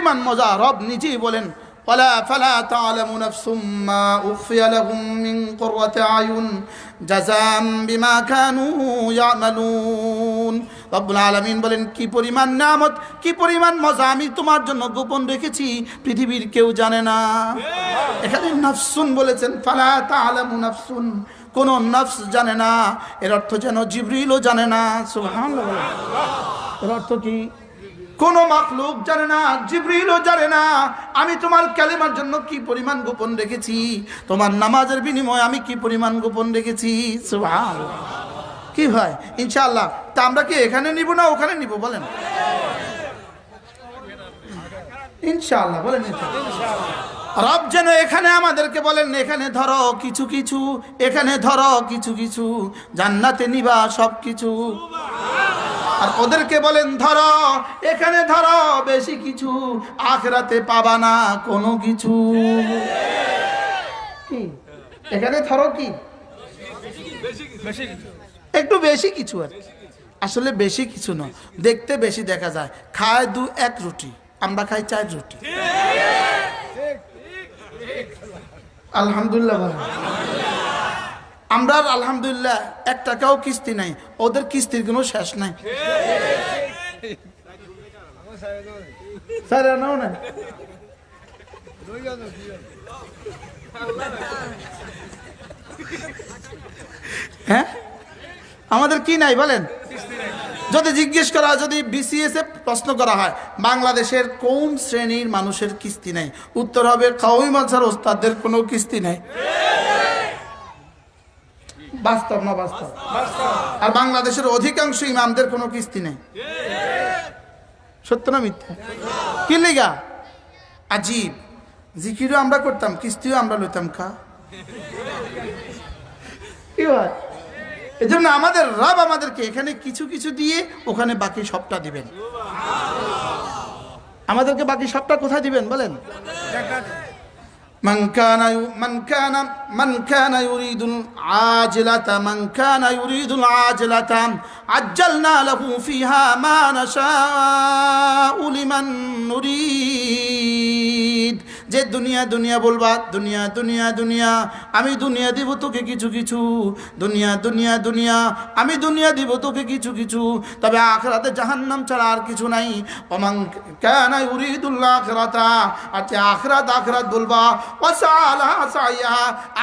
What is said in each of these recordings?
পরিমাণ মজা রব নিজেই বলেন ولا فلا تعلم نفس ما أخفي لهم من قرة أعين جزاء بما كانوا يعملون রব্বুল আলামিন বলেন কি পরিমাণ নামত কি পরিমাণ মজা আমি তোমার জন্য গোপন রেখেছি পৃথিবীর কেউ জানে না এখানে নাফসুন বলেছেন ফালা তাআলামু নাফসুন কোন নফস জানে না এর অর্থ যেন জিবরিলও জানে না সুবহানাল্লাহ বলেন। এর অর্থ কি কোন মাখলুক জানে না, জিবরিলও জানে না, আমি তোমার ক্যালেমার জন্য কি পরিমাণ গোপন রেখেছি? তোমার নামাজের বিনিময়ে আমি কি পরিমাণ গোপন রেখেছি? কি ভাই ইনশাআল্লাহ। তা আমরা কি এখানে নিব না ওখানে নিব? বলেন। ইনশাআল্লাহ, বলেন রব যেন এখানে আমাদেরকে বলেন, এখানে ধরো কিছু কিছু, এখানে ধরো কিছু কিছু, জান্নাতে নিবা সব কিছু আর ওদেরকে বলেন, ধরো, এখানে ধরো, বেশি কিছু আখরাতে পাবা না, কোনো কিছু। এখানে ধরো কি? একটু বেশি কিছু আর। আসলে বেশি কিছু নয়, দেখতে বেশি দেখা যায়। খায় দু এক রুটি, আমরা খাই চার রুটি। আলহামদুলিল্লাহ। আমরা আলহামদুলিল্লাহ এক টাকাও কিস্তি নাই, ওদের কিস্তির কোনো শেষ নাই। হ্যাঁ? আমাদের কি নাই বলেন? যদি জিজ্ঞেস করা যদি বিসিএস এ প্রশ্ন করা হয়, বাংলাদেশের কোন শ্রেণির মানুষের কিস্তি নাই? উত্তর হবে কাউই মাঝার ওস্তাদদের কোনো কিস্তি নাই। বাস্তব না বাস্তব? আর বাংলাদেশের অধিকাংশ ইমামদের কোনো কিস্তি নেই। সত্য না মিথ্যা? কি লেগা? আজীব। জিকিরও আমরা করতাম কিস্তিও আমরা লইতাম খা। কি হয়? এজন্য আমাদের রব আমাদেরকে এখানে কিছু কিছু দিয়ে ওখানে বাকি সবটা দিবেন। আমাদেরকে বাকি সবটা কোথায় দিবেন বলেন? من كان من كان من كان يريد العاجلة من كان يريد العاجلة عجلنا له فيها ما نشاء لمن نريد. যে দুনিয়া দুনিয়া বলবা, দুনিয়া দুনিয়া দুনিয়া, আমি দুনিয়া দিব তোকে কিছু কিছু, দুনিয়া দুনিয়া দুনিয়া, আমি দুনিয়া দিব তোকে কিছু কিছু, তবে আখরাতে জাহান্নাম ছাড়া আর কিছু নাই। অমাং কেন উরিদুল্লাহ আখরাতা, আর যে আখরাত আখরাত বলবা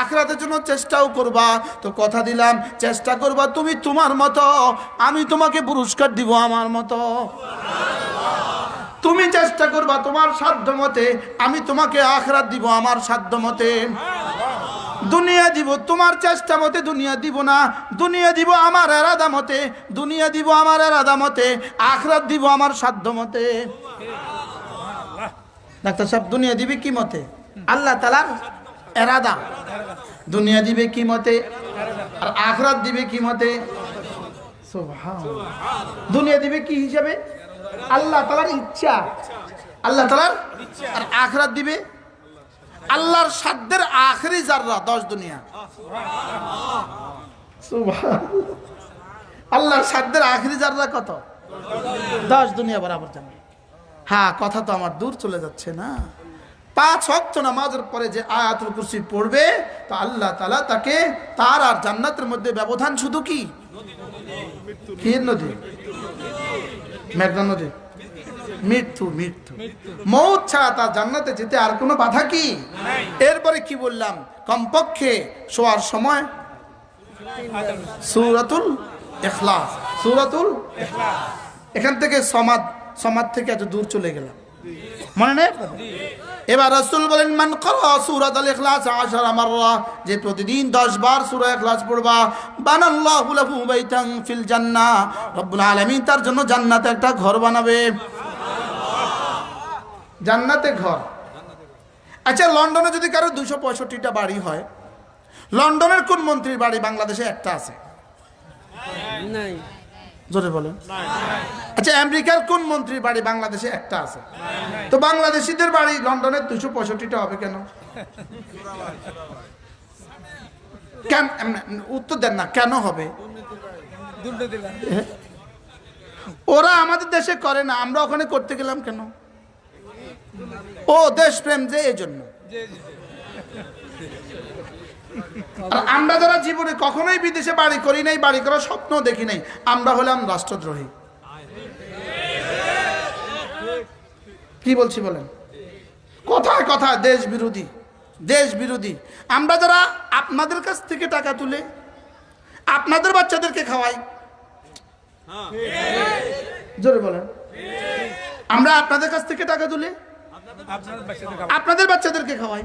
আখরাতের জন্য চেষ্টাও করবা। তো কথা দিলাম, চেষ্টা করবা তুমি তোমার মতো, আমি তোমাকে পুরস্কার দিব আমার মতো। তুমি চেষ্টা করবা তোমার সাধ্য মতে, আমি তোমাকে আখরাত দিব আমার সাধ্য মতে। দুনিয়া দিব তোমার চেষ্টা মতে, দুনিয়া দিব না। দুনিয়া দিব আমার এরাদা মতে, দুনিয়া দিব আমার এরাদা মতে, আখরাত দিব আমার সাধ্য মতে। ডাক্তার সাহেব, দুনিয়া দিবে কি মতে? আল্লাহ তালার এরাদা। দুনিয়া দিবে কি মতে? আর আখরাত দিবে কি মতে? দুনিয়া দিবে কি হিসাবে? আল্লাহ তালার ইচ্ছা। আল্লাহ তালার আর আখরাত দিবে। আল্লাহর সাধ্যের আখরি জাররা দশ দুনিয়া। আল্লাহর সাধ্যের আখরি জাররা কত? দশ দুনিয়া বরাবর জানবে হ্যাঁ কথা তো আমার দূর চলে যাচ্ছে না। পাঁচ অক্ত নামাজের পরে যে আয়াতুল কুরসি পড়বে, তা আল্লাহ তালা তাকে তার আর জান্নাতের মধ্যে ব্যবধান শুধু কি? কি নদী? মেঘনা নদী মৃত্যু মৃত্যু। মৌত ছাড়া তার জান্নাতে যেতে আর কোনো বাধা কি? এরপরে কি বললাম? কমপক্ষে শোয়ার সময় সুরাতুল এখলাস সুরাতুল এখান থেকে সমাদ সমাদ থেকে এত দূর চলে গেলাম। মনে নেই? এবার রসুল বলেন মান করা সুরাত আল ইখলাস আশারা মাররা যে প্রতিদিন 10 বার সূরা ইখলাস পড়বা বানাল্লাহু লাহু বাইতান ফিল জান্নাহ রব্বুল আলামিন তার জন্য জান্নাতে একটা ঘর বানাবে। জান্নাতে ঘর। আচ্ছা লন্ডনে যদি কারও দুশো পঁয়ষট্টিটা বাড়ি হয় লন্ডনের কোন মন্ত্রীর বাড়ি বাংলাদেশে একটা আছে? নাই। জোরে বলেন। আচ্ছা আমেরিকার কোন মন্ত্রীর বাড়ি বাংলাদেশে একটা আছে? তো বাংলাদেশিদের বাড়ি লন্ডনের দুশো পঁয়ষট্টিটা হবে কেন? কেন উত্তর দেন না, কেন হবে? ওরা আমাদের দেশে করে না, আমরা ওখানে করতে গেলাম কেন? ও, দেশপ্রেম যে এই জন্য জি জি আর আমরা যারা জীবনে কখনোই বিদেশে বাড়ি করি নাই, বাড়ি করার স্বপ্ন দেখি নাই, আমরা হলাম রাষ্ট্রদ্রোহী। কি বলছি বলেন? কথায় কথায় দেশ বিরোধী দেশ বিরোধী। আমরা যারা আপনাদের কাছ থেকে টাকা তুলে, আপনাদের বাচ্চাদেরকে খাওয়াই। জোরে বলেন। আমরা আপনাদের কাছ থেকে টাকা তুলে, আপনাদের বাচ্চাদেরকে খাওয়াই।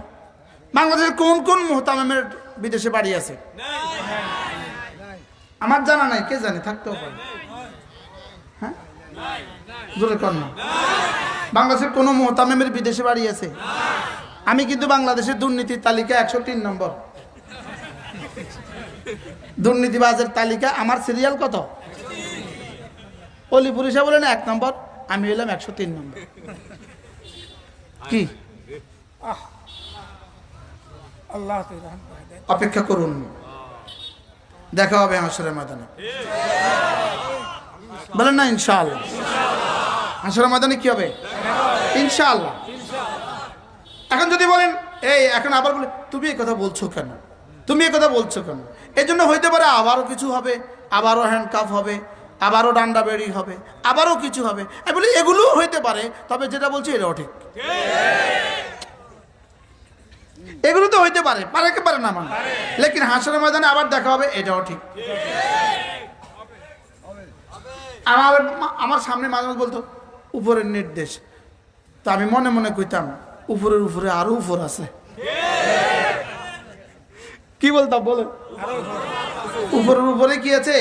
বাংলাদেশের কোন কোন মোহতামের বিদেশে বাড়ি আছে? আমার জানা নাই, কে জানে? থাকতেও পারে। হ্যাঁ? জোরে বাংলাদেশের কোন মোহতামের বিদেশে বাড়ি আছে? আমি কিন্তু বাংলাদেশের দুর্নীতির তালিকা একশো তিন নম্বর। দুর্নীতিবাজের তালিকা আমার সিরিয়াল কত? অলিপুর হিসাব বলেন এক নম্বর, আমি হলাম একশো তিন নম্বর। কি? আল্লাহ অপেক্ষা করুন। দেখা হবে হাসরের ময়দানে। বলেন না ইনশাআল্লাহ। হাসরের ময়দানে কি হবে? ইনশাআল্লাহ। এখন যদি বলেন এই এখন আবার বলে তুমি এই কথা বলছো কেন? তুমি এই কথা বলছো কেন? এই জন্য হইতে পারে আবারও কিছু হবে আবারও হ্যান্ডকাফ হবে আবারও ডান্ডা বেড়ি হবে আবারও কিছু হবে। আমি বলি এগুলোও হইতে পারে তবে যেটা বলছি এটাও ঠিক। এগুলো তো হইতে পারে পারে কি পারে না মানে। লেকিন হাসরের ময়দানে আবার দেখা হবে এটাও ঠিক। আমার আমার সামনে মাঝে মাঝে বলতো উপরের নির্দেশ। তা আমি মনে মনে কইতাম উপরের উপরে আরও উপর আছে। কি বলতাম বলেন। উপরের উপরে কি আছে?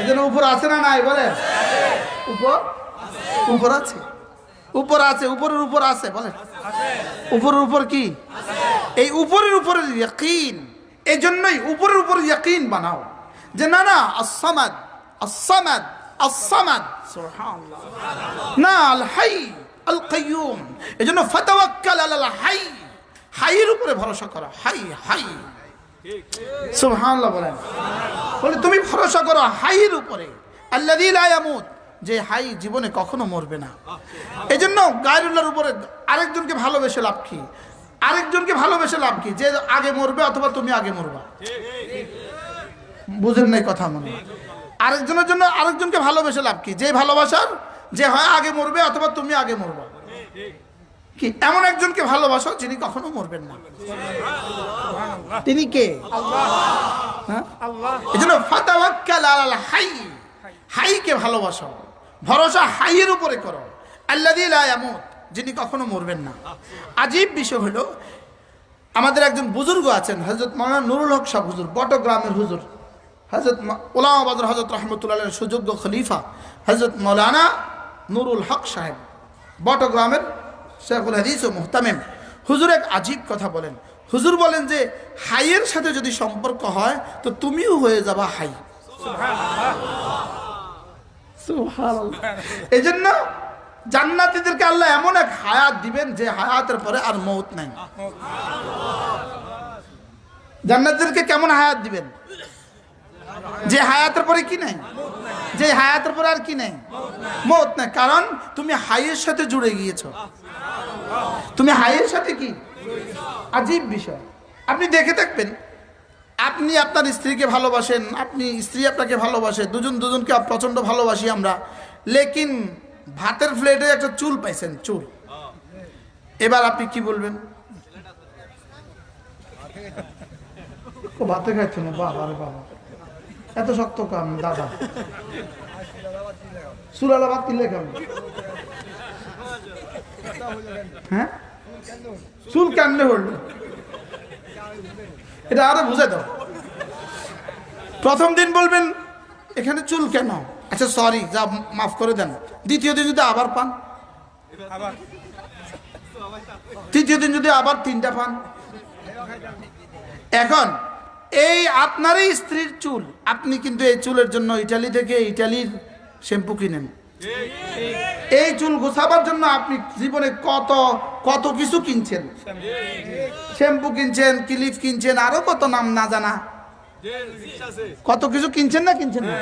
এই জন্য উপর আছে না নাই বলে উপর? উপর আছে। উপর আছে উপরের উপর আছে বলে উপরের উপর কি? এই উপরের উপরে ইয়াকিন এই জন্যই উপরের উপর ইয়াকিন বানাও, যে না না আসামাদ আসামাদ আসামাদ না আল হাই আল কাইয়ুম এই জন্য ফাতাওয়াক্কাল আলাল হাই। হাইয়ের উপরে ভরসা করো। হাই হাই। সুবহানাল্লাহ বলেন। বলে, তুমি ভরসা করো হাইয়ের উপরে। আল্লাযী লা ইয়ামুত। যে হাই জীবনে কখনো মরবে না। এই জন্য গায়রুল্লাহর উপরে আরেকজনকে ভালোবেসে লাভ কি? আরেকজনকে ভালোবেসে লাভ কি? যে আগে মরবে অথবা তুমি আগে মরবা? বুঝেন নাই কথা মনে আরেকজনের জন্য আরেকজনকে ভালোবেসে লাভ কি? যে ভালোবাসার, যে হয় আগে মরবে অথবা তুমি আগে মরবা। কি? এমন একজনকে ভালোবাসো যিনি কখনো মরবেন না। তিনি কে? হ্যাঁ? আল্লাহ হাই। হাইকে ভালোবাসো। ভরসা হাইয়ের উপরে করো। ইয়ামুত। যিনি কখনো মরবেন না। আজীব বিষয় হলো আমাদের একজন বুজুর্গ আছেন হযরত মাওলানা নুরুল হক সাহেব হুজুর বটগ্রামের হুজুর। হযরত ওলামা বাদর হযরত রাহমাতুল্লাহ সুযোগ্য খলিফা হযরত মাওলানা নুরুল হক সাহেব বটগ্রামের শেখুল হাদিস ও মুহতামেম। হুজুর এক আজীব কথা বলেন। হুজুর বলেন যে হাইয়ের সাথে যদি সম্পর্ক হয় তো তুমিও হয়ে যাবা হাই। এই জন্য জান্নাতীদেরকে আল্লাহ এমন এক হায়াত দিবেন যে হায়াতের পরে আর মৌত নাই। জান্নাতীদেরকে কেমন হায়াত দিবেন? যে হায়াতের পরে কি নাই? যে হায়াতের পরে আর কি নাই? মৌত নাই। কারণ তুমি হাইয়ের সাথে জুড়ে গিয়েছো। তুমি হাইয়ের সাথে কি? আজীব বিষয়। আপনি দেখে থাকবেন। আপনি আপনার স্ত্রীকে ভালোবাসেন, আপনি স্ত্রী আপনাকে ভালোবাসে, দুজন দুজনকে প্রচণ্ড ভালোবাসি আমরা। লেকিন ভাতের প্লেটে একটা চুল পাইছেন, চুল। এবার আপনি কি বলবেন? ভাতে খাইছে না বাবা রে বাবা এত শক্ত কাম দাদা। চুলালা ভাত কিনলে কেমন? হ্যাঁ? চুল কান্দে হল এটা আরও বুঝে দাও। প্রথম দিন বলবেন, এখানে চুল কেন? আচ্ছা সরি যা মাফ করে দেন। দ্বিতীয় দিন যদি আবার পান। তৃতীয় দিন যদি আবার তিনটা পান। এখন, এই আপনারই স্ত্রীর চুল, আপনি কিন্তু এই চুলের জন্য ইটালি থেকে ইটালির শ্যাম্পু কিনেন। এই চুল গোছাবার জন্য আপনি জীবনে কত কত কিছু কিনছেন। শ্যাম্পু কিনছেন, ক্লিপ কিনছেন, আরও কত নাম না জানা। কত কিছু কিনছেন না কিনছেন না?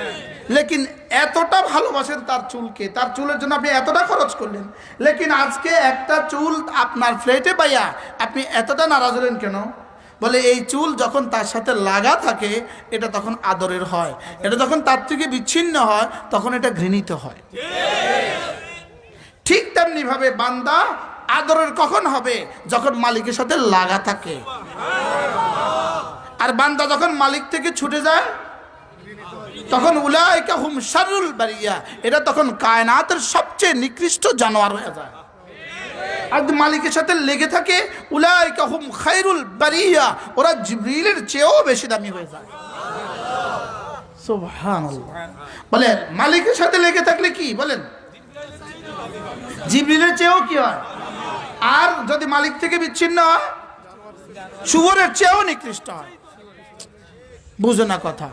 লেকিন এতটা ভালোবাসেন তার চুলকে তার চুলের জন্য আপনি এতটা খরচ করলেন। লেকিন আজকে একটা চুল আপনার ফ্লেটে পাইয়া আপনি এতটা নারাজ হলেন কেন? বলে এই চুল যখন তার সাথে লাগা থাকে এটা তখন আদরের হয়। এটা যখন তার থেকে বিচ্ছিন্ন হয় তখন এটা ঘৃণিত হয়। ঠিক তেমনি ভাবে বান্দা আদরের কখন হবে? যখন মালিকের সাথে লাগা থাকে। আর বান্দা যখন মালিক থেকে ছুটে যায়, তখন উলাইকা হুম শারুল বারিয়া। এটা তখন কায়নাতের সবচেয়ে নিকৃষ্ট জানোয়ার হয়ে যায়। আর মালিকের সাথে লেগে থাকে, উলাইকা হুম খাইরুল বারিয়া, ওরা জিবরিলের চেয়েও বেশি দামি হয়ে যায়। বলেন, মালিকের সাথে লেগে থাকলে কি? বলেন। জিবরিলের চেয়েও কি হয়? আর যদি মালিক থেকে বিচ্ছিন্ন হয়, শুভরের চেয়েও নিকৃষ্ট হয়। বুঝো না কথা।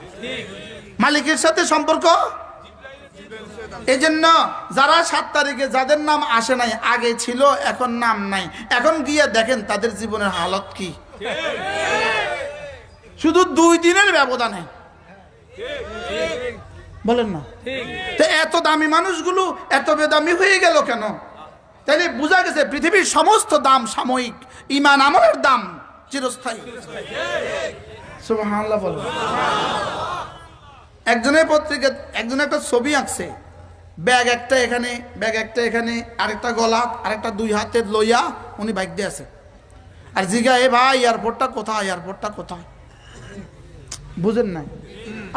মালিকের সাথে সম্পর্ক? এই জন্য যারা সাত তারিখে, যাদের নাম আসে নাই, আগে ছিল, এখন নাম নাই। এখন গিয়ে দেখেন তাদের জীবনের হালত কি। শুধু দুই দিনের ব্যবধানে। বলেন না। তো এত দামি মানুষগুলো, এত বেদামি হয়ে গেল কেন? তাইলে বোঝা গেছে পৃথিবীর সমস্ত দাম সাময়িক। ইমান আমলের দাম চিরস্থায়ী। সুবহানাল্লাহ বলো একজনের পত্রিকা একজন একটা ছবি আঁকছে। ব্যাগ একটা এখানে ব্যাগ একটা এখানে আরেকটা গলা আরেকটা দুই হাতের লইয়া উনি বাইক দিয়ে আছে আর জিগা এ ভাই এয়ারপোর্টটা কোথায়? এয়ারপোর্টটা কোথায়? বুঝেন নাই।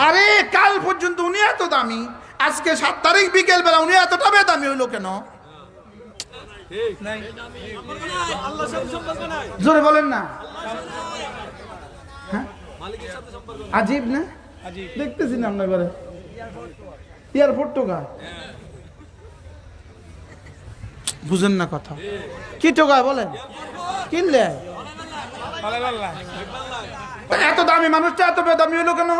আরে কাল পর্যন্ত উনি এত দামি। আজকে সাত তারিখ বিকেল বেলা উনি এতটা বেদামি হইল কেন? জোরে বলেন না? আজীব না? দেখতেছি না আপনার ঘরে। এয়ারপোর্ট টোকা বুঝেন না কথা। কি টোকায় বলেন? কিনলে? এত দামি মানুষটা এত বেদামি হলো কেন?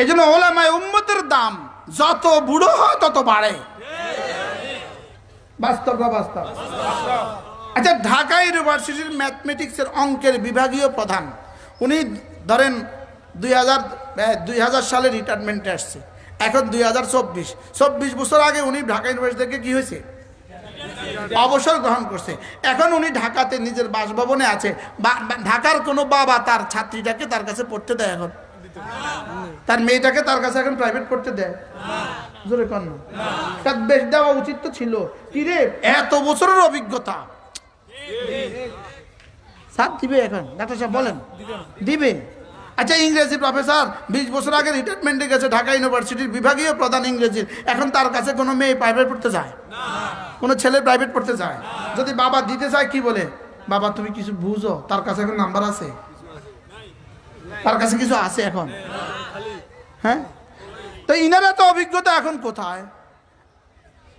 এই জন্য ওলামায় উম্মতের দাম যত বুড়ো হয় তত বাড়ে। বাস্তব বা বাস্তব। আচ্ছা ঢাকা ইউনিভার্সিটির ম্যাথমেটিক্সের অঙ্কের বিভাগীয় প্রধান। উনি ধরেন দুই হাজার দুই হাজার সালে রিটায়ারমেন্টে আসছে। এখন দুই হাজার চব্বিশ। চব্বিশ বছর আগে উনি ঢাকা ইউনিভার্সিটি থেকে কি হয়েছে? অবসর গ্রহণ করছে। এখন উনি ঢাকাতে নিজের বাসভবনে আছে। ঢাকার কোনো বাবা তার ছাত্রীটাকে তার কাছে পড়তে দেয় এখন। তার মেয়েটাকে তার কাছে এখন প্রাইভেট পড়তে দেয়। জোরে না। তার বেশ দেওয়া উচিত তো ছিল। কি রে এত বছরের অভিজ্ঞতা। স্যার, দিবে এখন। ডাক্তার সাহেব, বলেন। দিবে। আচ্ছা ইংরেজি প্রফেসর বিশ বছর আগে রিটায়ারমেন্টে গেছে ঢাকা ইউনিভার্সিটির বিভাগীয় প্রধান ইংরেজির এখন তার কাছে কোনো মেয়ে প্রাইভেট পড়তে যায় কোনো ছেলে প্রাইভেট পড়তে যায় যদি বাবা দিতে চায়, কি বলে? বাবা, তুমি কিছু বুঝো? তার কাছে এখন নাম্বার আছে? তার কাছে কিছু আছে এখন? হ্যাঁ? তো ইনারা তো অভিজ্ঞতা এখন কোথায়?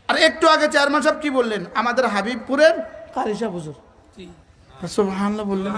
আর একটু আগে চেয়ারম্যান সাহেব কি বললেন? আমাদের হাবিবপুরের কারিসা হুজুর জি সুবহানাল্লাহ বললেন।